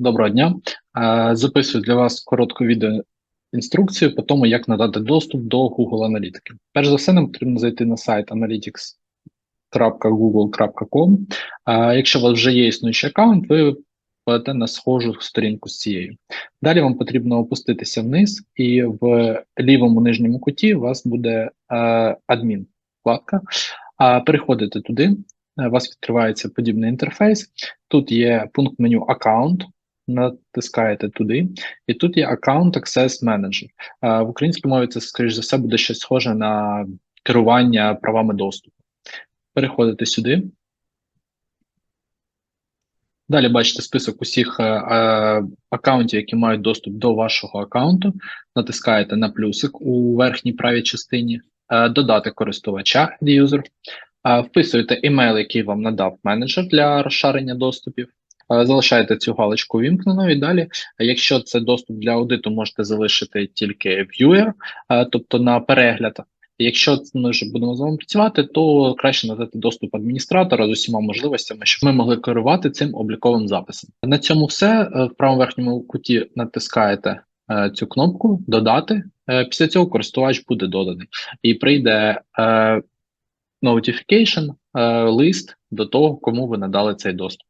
Доброго дня. Е, Записую для вас коротку відеоінструкцію по тому, як надати доступ до Google Аналітики. Перш за все, нам потрібно зайти на сайт analytics.google.com. Е, Якщо у вас вже є існуючий аккаунт, ви попадете на схожу сторінку з цією. Далі вам потрібно опуститися вниз, і в лівому нижньому куті у вас буде е, адмін вкладка. Переходите туди, у вас відкривається подібний інтерфейс. Тут є пункт меню аккаунт, натискаєте туди, і тут є аккаунт Access Manager. Е, В українській мові це, скоріш за все, буде щось схоже на керування правами доступу. Переходите сюди. Далі бачите список усіх е, е, аккаунтів, які мають доступ до вашого аккаунту. Натискаєте на плюсик у верхній правій частині, е, додати користувача User, е, вписуєте емейл, який вам надав менеджер для розширення доступів. Е, Залишаєте цю галочку вімкненою і далі, якщо це доступ для аудиту, можете залишити тільки viewer, е, тобто на перегляд. Якщо ми вже будемо з вами працювати, то краще надати доступ адміністратора з усіма можливостями, щоб ми могли керувати цим обліковим записом. На цьому все Е, в правому верхньому куті натискаєте цю кнопку Додати. Після цього користувач буде доданий і прийде notification, лист до того, кому ви надали цей доступ.